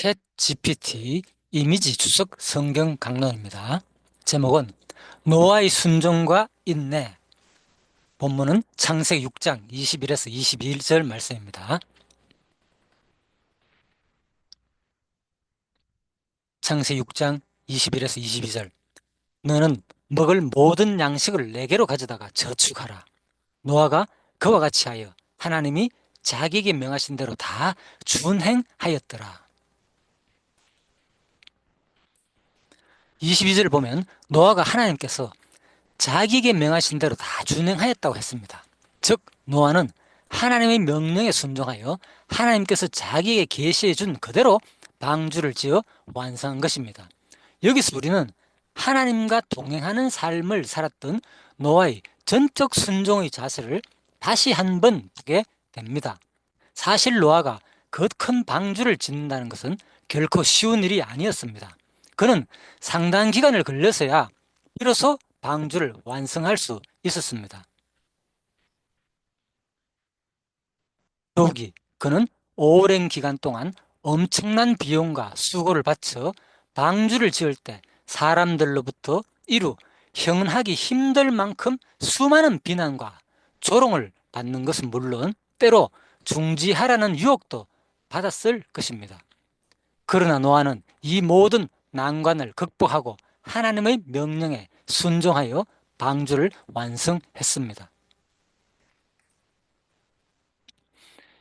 챗 GPT 이미지 주석 성경 강론입니다. 제목은 노아의 순종과 인내 본문은 창세기 6장 21에서 22절 말씀입니다. 창세기 6장 21에서 22절 너는 먹을 모든 양식을 내게로 가져다가 저축하라. 노아가 그와 같이 하여 하나님이 자기에게 명하신 대로 다 준행하였더라. 22절을 보면 노아가 하나님께서 자기에게 명하신 대로 다 준행하였다고 했습니다. 즉 노아는 하나님의 명령에 순종하여 하나님께서 자기에게 계시해 준 그대로 방주를 지어 완성한 것입니다. 여기서 우리는 하나님과 동행하는 삶을 살았던 노아의 전적 순종의 자세를 다시 한 번 보게 됩니다. 사실 노아가 그 큰 방주를 짓는다는 것은 결코 쉬운 일이 아니었습니다. 그는 상당 기간을 걸려서야 비로소 방주를 완성할 수 있었습니다. 더욱이 그는 오랜 기간 동안 엄청난 비용과 수고를 바쳐 방주를 지을 때 사람들로부터 이루 형하기 힘들 만큼 수많은 비난과 조롱을 받는 것은 물론 때로 중지하라는 유혹도 받았을 것입니다. 그러나 노아는 이 모든 난관을 극복하고 하나님의 명령에 순종하여 방주를 완성했습니다.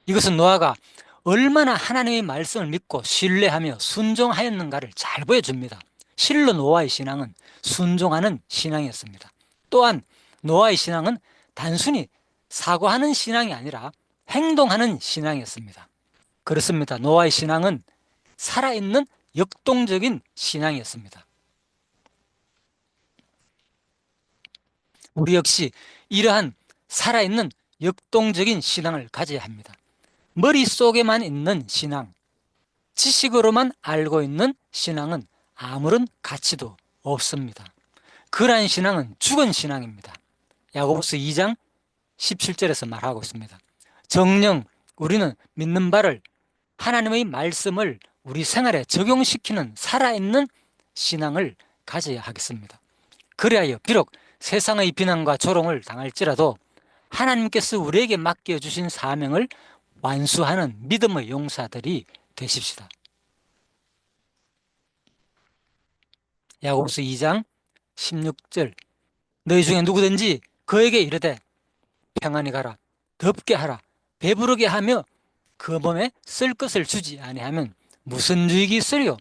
이것은 노아가 얼마나 하나님의 말씀을 믿고 신뢰하며 순종하였는가를 잘 보여줍니다. 실로 노아의 신앙은 순종하는 신앙이었습니다. 또한 노아의 신앙은 단순히 사고하는 신앙이 아니라 행동하는 신앙이었습니다. 그렇습니다. 노아의 신앙은 살아있는 역동적인 신앙이었습니다. 우리 역시 이러한 살아있는 역동적인 신앙을 가져야 합니다. 머릿속에만 있는 신앙, 지식으로만 알고 있는 신앙은 아무런 가치도 없습니다. 그러한 신앙은 죽은 신앙입니다. 야고보스 2장 17절에서 말하고 있습니다. 정령 우리는 믿는 바를 하나님의 말씀을 우리 생활에 적용시키는 살아있는 신앙을 가져야 하겠습니다. 그래야 비록 세상의 비난과 조롱을 당할지라도 하나님께서 우리에게 맡겨주신 사명을 완수하는 믿음의 용사들이 되십시다. 야고보서 2장 16절 너희 중에 누구든지 그에게 이르되 평안히 가라 덥게 하라 배부르게 하며 그 몸에 쓸 것을 주지 아니하면 무슨 유익이 있으리요?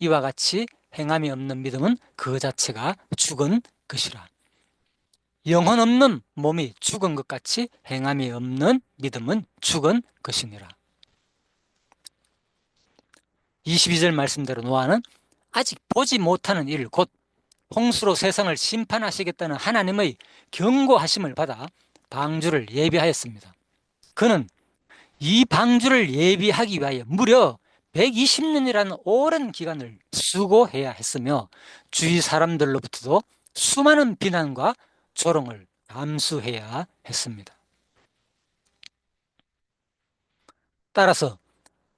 이와 같이 행함이 없는 믿음은 그 자체가 죽은 것이라. 영혼 없는 몸이 죽은 것 같이 행함이 없는 믿음은 죽은 것이니라. 22절 말씀대로 노아는 아직 보지 못하는 일, 곧 홍수로 세상을 심판하시겠다는 하나님의 경고하심을 받아 방주를 예비하였습니다. 그는 이 방주를 예비하기 위하여 무려 120년이라는 오랜 기간을 수고해야 했으며 주위 사람들로부터도 수많은 비난과 조롱을 감수해야 했습니다. 따라서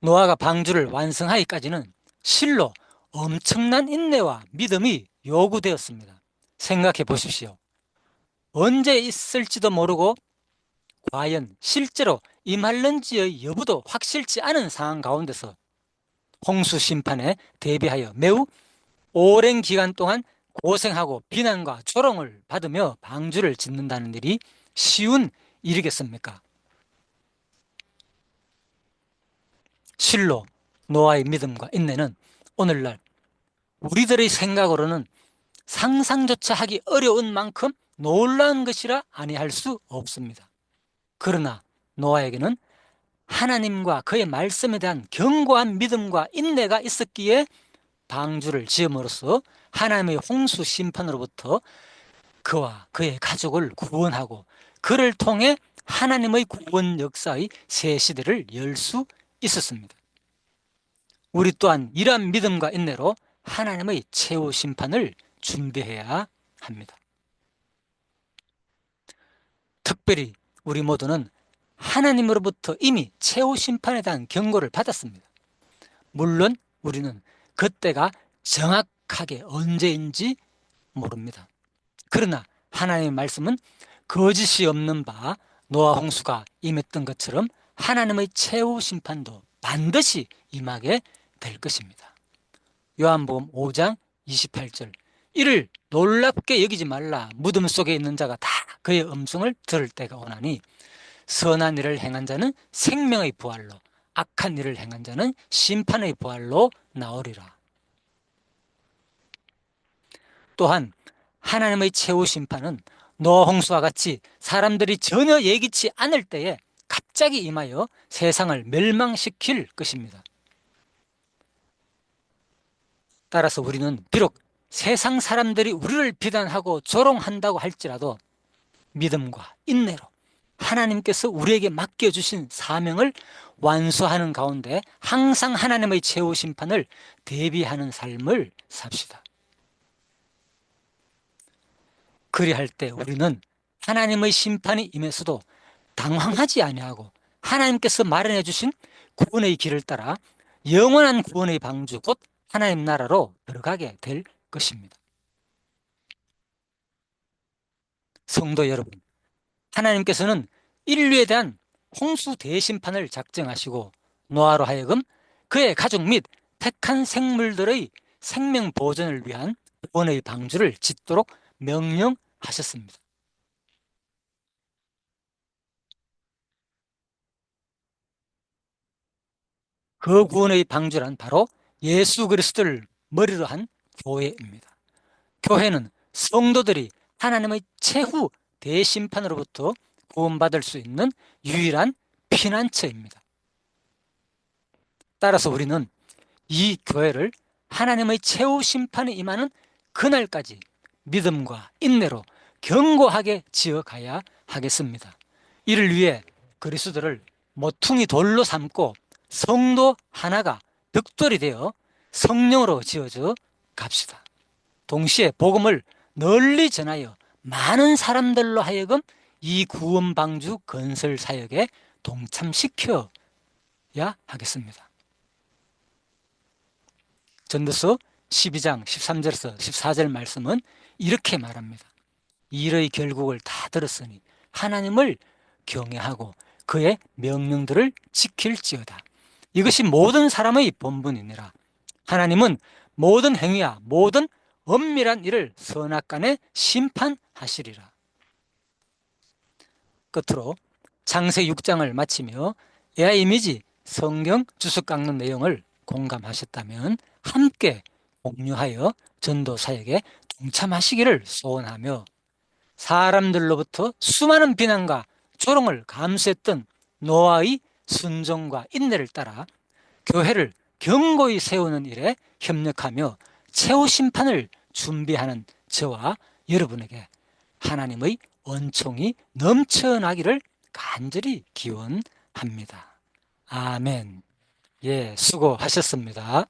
노아가 방주를 완성하기까지는 실로 엄청난 인내와 믿음이 요구되었습니다. 생각해 보십시오. 언제 있을지도 모르고 과연 실제로 임할런지의 여부도 확실치 않은 상황 가운데서 홍수 심판에 대비하여 매우 오랜 기간 동안 고생하고 비난과 조롱을 받으며 방주를 짓는다는 일이 쉬운 일이겠습니까? 실로 노아의 믿음과 인내는 오늘날 우리들의 생각으로는 상상조차 하기 어려운 만큼 놀라운 것이라 아니할 수 없습니다. 그러나 노아에게는 하나님과 그의 말씀에 대한 견고한 믿음과 인내가 있었기에 방주를 지음으로써 하나님의 홍수 심판으로부터 그와 그의 가족을 구원하고 그를 통해 하나님의 구원 역사의 새 시대를 열 수 있었습니다. 우리 또한 이러한 믿음과 인내로 하나님의 최후 심판을 준비해야 합니다. 특별히 우리 모두는 하나님으로부터 이미 최후 심판에 대한 경고를 받았습니다. 물론 우리는 그때가 정확하게 언제인지 모릅니다. 그러나 하나님의 말씀은 거짓이 없는 바 노아 홍수가 임했던 것처럼 하나님의 최후 심판도 반드시 임하게 될 것입니다. 요한복음 5장 28절 이를 놀랍게 여기지 말라 무덤 속에 있는 자가 다 그의 음성을 들을 때가 오나니 선한 일을 행한 자는 생명의 부활로 악한 일을 행한 자는 심판의 부활로 나오리라. 또한 하나님의 최후 심판은 노아 홍수와 같이 사람들이 전혀 예기치 않을 때에 갑자기 임하여 세상을 멸망시킬 것입니다. 따라서 우리는 비록 세상 사람들이 우리를 비난하고 조롱한다고 할지라도 믿음과 인내로 하나님께서 우리에게 맡겨주신 사명을 완수하는 가운데 항상 하나님의 최후 심판을 대비하는 삶을 삽시다. 그리할 때 우리는 하나님의 심판이 임해서도 당황하지 아니하고 하나님께서 마련해 주신 구원의 길을 따라 영원한 구원의 방주 곧 하나님 나라로 들어가게 될 것입니다. 성도 여러분, 하나님께서는 인류에 대한 홍수 대심판을 작정하시고 노아로 하여금 그의 가족 및 택한 생물들의 생명 보존을 위한 구원의 방주를 짓도록 명령하셨습니다. 그 구원의 방주란 바로 예수 그리스도를 머리로 한 교회입니다. 교회는 성도들이 하나님의 최후 대심판으로부터 구원받을 수 있는 유일한 피난처입니다. 따라서 우리는 이 교회를 하나님의 최후 심판이 임하는 그날까지 믿음과 인내로 견고하게 지어가야 하겠습니다. 이를 위해 그리스도를 모퉁이 돌로 삼고 성도 하나가 벽돌이 되어 성령으로 지어져 갑시다. 동시에 복음을 널리 전하여 많은 사람들로 하여금 이 구원 방주 건설 사역에 동참시켜야 하겠습니다. 전도서 12장 13절에서 14절 말씀은 이렇게 말합니다. 일의 결국을 다 들었으니 하나님을 경외하고 그의 명령들을 지킬지어다. 이것이 모든 사람의 본분이니라. 하나님은 모든 행위와 모든 엄밀한 일을 선악 간에 심판하시리라. 끝으로 장세 6장을 마치며 AI 이미지 성경 주석 깎는 내용을 공감하셨다면 함께 공유하여 전도 사역에 동참하시기를 소원하며 사람들로부터 수많은 비난과 조롱을 감수했던 노아의 순종과 인내를 따라 교회를 견고히 세우는 일에 협력하며 최후 심판을 준비하는 저와 여러분에게 하나님의 원총이 넘쳐나기를 간절히 기원합니다. 아멘. 예, 수고하셨습니다.